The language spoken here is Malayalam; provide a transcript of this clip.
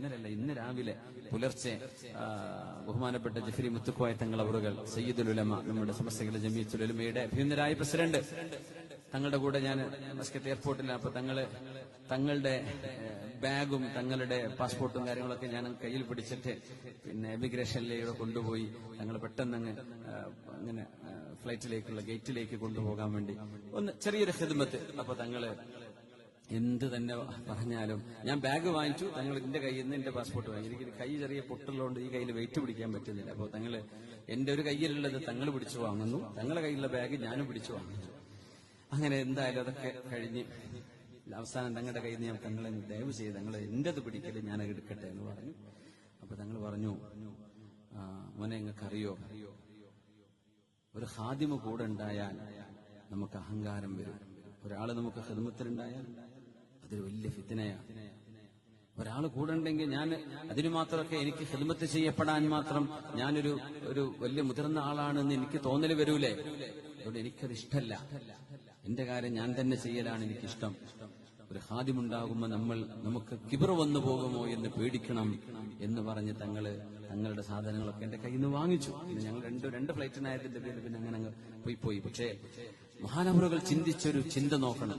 ഇന്നലല്ല ഇന്ന് രാവിലെ പുലർച്ചെ ബഹുമാനപ്പെട്ട ജഫരി മുത്തുക്കോയ തങ്ങൾ അവറുകൾ സയ്യിദുൽ ഉലമ നമ്മുടെ സമസ്തകളുടെ ജമീത്തുലുലമയുടെ അഭ്യുന്നരായ പ്രസിഡന്റ്. തങ്ങളുടെ കൂടെ ഞാൻ മസ്കറ്റ് എയർപോർട്ടിൽ അപ്പൊ തങ്ങൾ തങ്ങളുടെ ബാഗും തങ്ങളുടെ പാസ്പോർട്ടും കാര്യങ്ങളൊക്കെ ഞാൻ കയ്യിൽ പിടിച്ചിട്ട് പിന്നെ എമിഗ്രേഷനിലേക്ക് കൊണ്ടുപോയി തങ്ങൾ പെട്ടെന്ന് അങ്ങ് അങ്ങനെ ഫ്ലൈറ്റിലേക്കുള്ള ഗേറ്റിലേക്ക് കൊണ്ടുപോകാൻ വേണ്ടി ഒന്ന് ചെറിയൊരു ഹിദ്മത്ത് അപ്പൊ തങ്ങൾ എന്ത് തന്നെ പറഞ്ഞാലും ഞാൻ ബാഗ് വാങ്ങിച്ചു. തങ്ങൾ എന്റെ കയ്യിൽ നിന്ന് എന്റെ പാസ്പോർട്ട് വാങ്ങി. എനിക്ക് കൈ ചെറിയ പൊട്ടുള്ളതുകൊണ്ട് ഈ കയ്യിൽ വെയിറ്റ് പിടിക്കാൻ പറ്റുന്നില്ല. അപ്പോൾ തങ്ങൾ എന്റെ ഒരു കയ്യിലുള്ളത് തങ്ങൾ പിടിച്ചു വാങ്ങുന്നു. തങ്ങളുടെ കയ്യിലുള്ള ബാഗ് ഞാനും പിടിച്ചു വാങ്ങുന്നു. അങ്ങനെ എന്തായാലും അതൊക്കെ കഴിഞ്ഞ് അവസാനം തങ്ങളുടെ കയ്യിൽ നിന്ന് ഞാൻ തങ്ങളെ ദയവ് ചെയ്ത് തങ്ങൾ എന്റെത് പിടിക്കൽ ഞാൻ എടുക്കട്ടെ എന്ന് പറഞ്ഞു. അപ്പൊ തങ്ങൾ പറഞ്ഞു മോനെ നിങ്ങൾക്കറിയോ? ഒരു ഹാദിമ കൂടെ ഉണ്ടായാൽ നമുക്ക് അഹങ്കാരം വരും. ഒരാൾ നമുക്ക് ഹിദ്മത്തിലുണ്ടായാൽ അതൊരു വലിയ ഫിത്തിനയാണ് ഒരാൾ കൂടെ ഉണ്ടെങ്കിൽ ഞാൻ അതിനു മാത്രമൊക്കെ എനിക്ക് ഹെൽമത്ത് ചെയ്യപ്പെടാൻ മാത്രം ഞാനൊരു ഒരു വലിയ മുതിർന്ന ആളാണെന്ന് എനിക്ക് തോന്നൽ വരൂലേ? അതുകൊണ്ട് എനിക്കത് ഇഷ്ടമല്ല എന്റെ കാര്യം ഞാൻ തന്നെ ചെയ്യലാണ് എനിക്കിഷ്ടം. ഒരു ഹാദ്യമുണ്ടാകുമ്പോൾ നമ്മൾ നമുക്ക് കിബർ വന്നു പോകുമോ എന്ന് പേടിക്കണം എന്ന് പറഞ്ഞ് തങ്ങൾ തങ്ങളുടെ സാധനങ്ങളൊക്കെ എന്റെ കയ്യിൽ നിന്ന് വാങ്ങിച്ചു ഞങ്ങൾ രണ്ട് രണ്ട് ഫ്ലൈറ്റിനായതിന്റെ പേരിൽ പിന്നെ അങ്ങനെ അങ്ങ് പോയി പോയി. പക്ഷേ മഹാനവറുകൾ ചിന്തിച്ചൊരു ചിന്ത നോക്കണം.